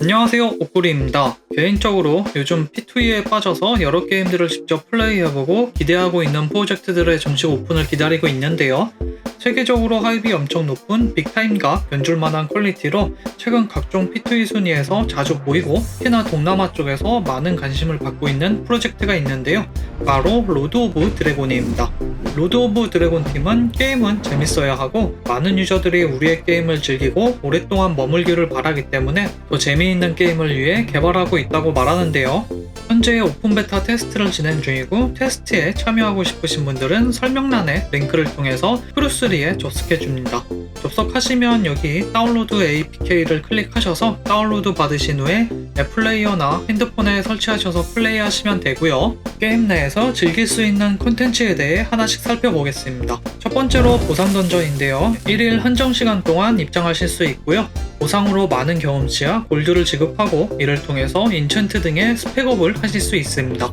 안녕하세요 옥구리입니다. 개인적으로 요즘 P2E에 빠져서 여러 게임들을 직접 플레이해보고 기대하고 있는 프로젝트들의 정식 오픈을 기다리고 있는데요 세계적으로 하입이 엄청 높은 빅타임과 변줄만한 퀄리티로 최근 각종 P2E 순위에서 자주 보이고 특히나 동남아 쪽에서 많은 관심을 받고 있는 프로젝트가 있는데요 바로 로드 오브 드래곤입니다 로드 오브 드래곤 팀은 게임은 재밌어야 하고 많은 유저들이 우리의 게임을 즐기고 오랫동안 머물기를 바라기 때문에 더 재미있는 게임을 위해 개발하고 있다고 말하는데요. 현재 오픈 베타 테스트를 진행 중이고 테스트에 참여하고 싶으신 분들은 설명란에 링크를 통해서 크루스리에 접속해 줍니다. 접속하시면 여기 다운로드 APK를 클릭하셔서 다운로드 받으신 후에 앱 플레이어나 핸드폰에 설치하셔서 플레이하시면 되고요. 게임 내에서 즐길 수 있는 콘텐츠에 대해 하나씩 살펴보겠습니다. 첫 번째로 보상 던전인데요. 1일 한정 시간 동안 입장하실 수 있고요. 보상으로 많은 경험치와 골드를 지급하고 이를 통해서 인챈트 등의 스펙업을 하실 수 있습니다.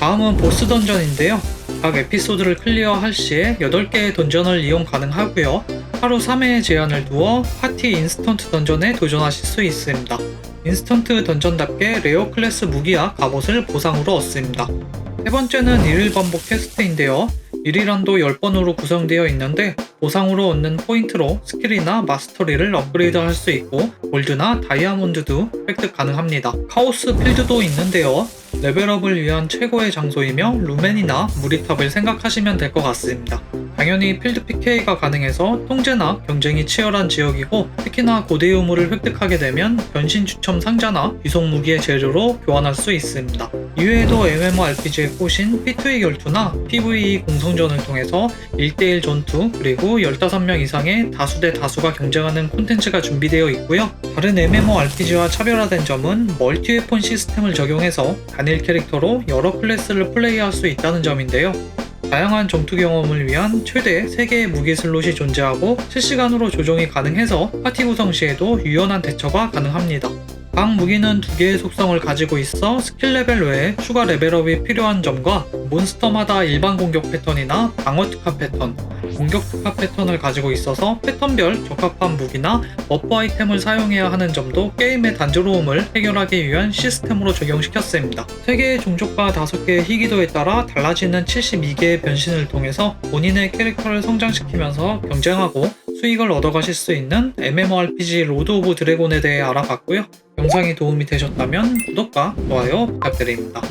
다음은 보스 던전인데요. 각 에피소드를 클리어할 시에 8개의 던전을 이용 가능하고요. 하루 3회의 제한을 두어 파티 인스턴트 던전에 도전하실 수 있습니다. 인스턴트 던전답게 레어 클래스 무기와 갑옷을 보상으로 얻습니다. 세 번째는 1일 반복 테스트인데요. 1일란도 10번으로 구성되어 있는데 보상으로 얻는 포인트로 스킬이나 마스터리를 업그레이드 할 수 있고 골드나 다이아몬드도 획득 가능합니다. 카오스 필드도 있는데요. 레벨업을 위한 최고의 장소이며 루멘이나 무리탑을 생각하시면 될 것 같습니다. 당연히 필드 PK가 가능해서 통제나 경쟁이 치열한 지역이고 특히나 고대 유물을 획득하게 되면 변신 추첨 상자나 비속 무기의 재료로 교환할 수 있습니다. 이외에도 MMORPG의 꽃인 P2E 결투나 PVE 공성전을 통해서 1대1 전투 그리고 15명 이상의 다수 대 다수가 경쟁하는 콘텐츠가 준비되어 있고요. 다른 MMORPG와 차별화된 점은 멀티웨폰 시스템을 적용해서 단일 캐릭터로 여러 클래스를 플레이할 수 있다는 점인데요. 다양한 전투 경험을 위한 최대 3개의 무기 슬롯이 존재하고 실시간으로 조정이 가능해서 파티 구성 시에도 유연한 대처가 가능합니다. 각 무기는 두 개의 속성을 가지고 있어 스킬 레벨 외에 추가 레벨업이 필요한 점과 몬스터마다 일반 공격 패턴이나 방어 특화 패턴, 공격 특화 패턴을 가지고 있어서 패턴별 적합한 무기나 버프 아이템을 사용해야 하는 점도 게임의 단조로움을 해결하기 위한 시스템으로 적용시켰습니다. 3개의 종족과 5개의 희귀도에 따라 달라지는 72개의 변신을 통해서 본인의 캐릭터를 성장시키면서 경쟁하고 수익을 얻어가실 수 있는 MMORPG 로드 오브 드래곤에 대해 알아봤고요. 영상이 도움이 되셨다면 구독과 좋아요 부탁드립니다.